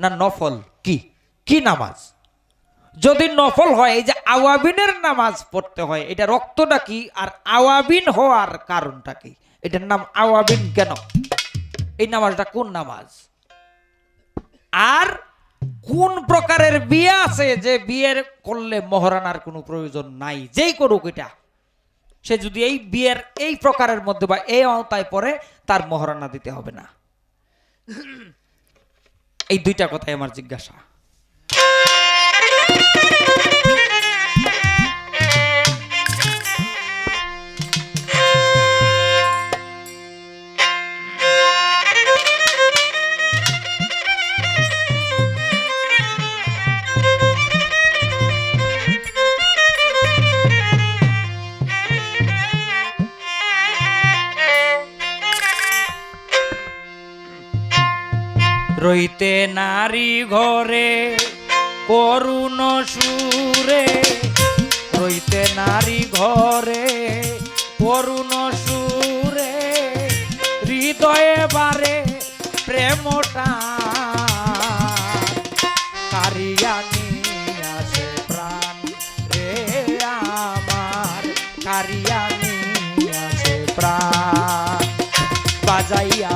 না নফল? কি? কি নামাজ? যদি নফল হয়, এই যে আওয়াবিনের নামাজ পড়তে হয়, এটা রক্তটা কি? আর আওয়াবিন হওয়ার কারণটা কি? এটার নাম আওয়াবিন কেন? এই নামাজটা কোন নামাজ? আর কোন প্রকারের বিয়ে আছে যে বিয়ের করলে মহারানার কোনো প্রয়োজন নাই? যেই করুক এটা। সে যদি এই বিয়ের এই প্রকারের মধ্যে বা এই আওতায় পড়ে, তার মহারানা দিতে হবে না। এই দুইটা কথাই আমার জিজ্ঞাসা। রইতে নারী ঘরে, করুণ সুরে। রইতে নারী ঘরে, করুণ সুরে। হৃদয়ে বারে প্রেমটা। কারিয়ানি আছে প্রাণ রে আমার। কারিয়ানি আছে প্রাণ। বাজাইয়া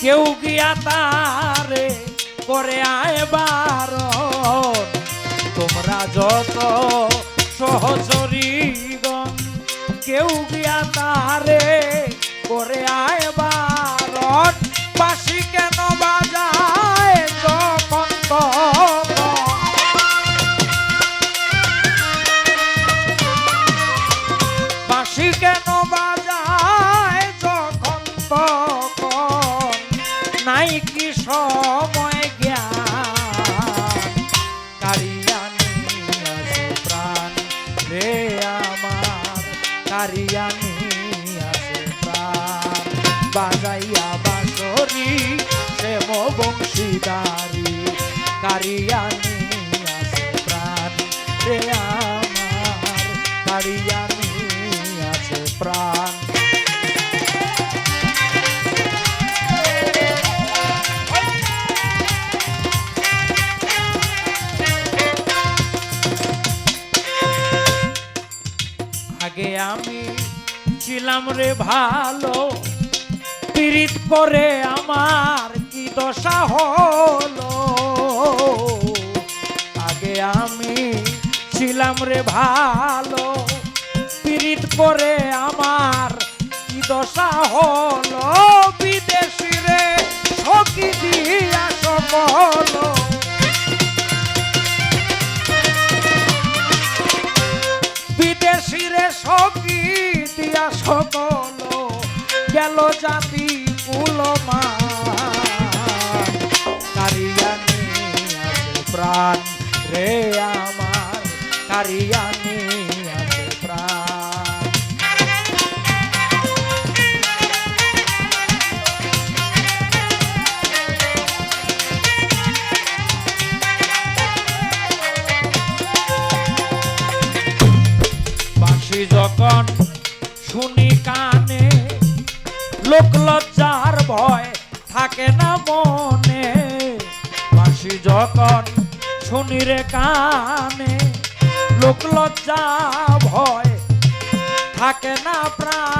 কেউ গিয়া তারে করে আয়বার তোমরা যত সহচরীগণ কেউ গিয়া তারে করে আয়বার বাসি কেন বাজায় কেন কারিয়ানি আছে প্রাণ। বাজাইয়া বাঁশরি শ্যাম বংশীদারি। কারিয়ানি আছে প্রাণ। রে আমার কারিয়ানি আছে প্রাণ। আমি ছিলাম রে ভালো। পীড়িত করে আমার কি দশা হলো? আগে আমি ছিলাম রে ভালো। পীড়িত করে আমার কি দশা হলো? বিদেশি রে সকি দিয়া সকল বিদেশিরে সকি দিয়া সকল গেল জাতি কুলমা কারিয়ানি প্রাণ রে আমার কারিয়ানি বাঁশি শুনি কানে, লোক লজ্জার ভয় থাকে না মনে। বাঁশি যখন শুনি রে কানে, লোক লজ্জা ভয় থাকে না প্রাণে।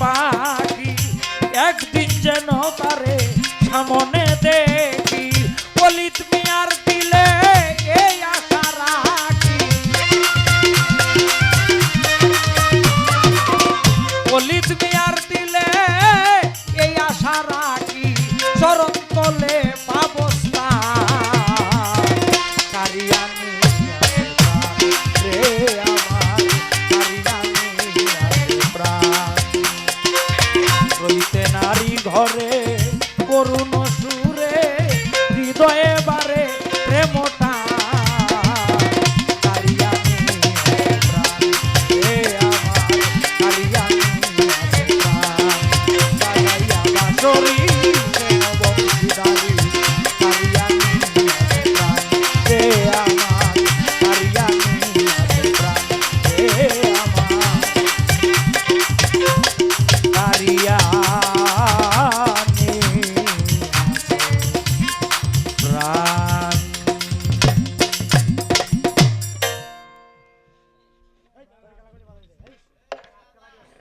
পাখি একদিন যেন পারে সামনে দেখি। পলিত মিয়ার দিলে এই আশা রাখি। পলিত মিয়ার correr.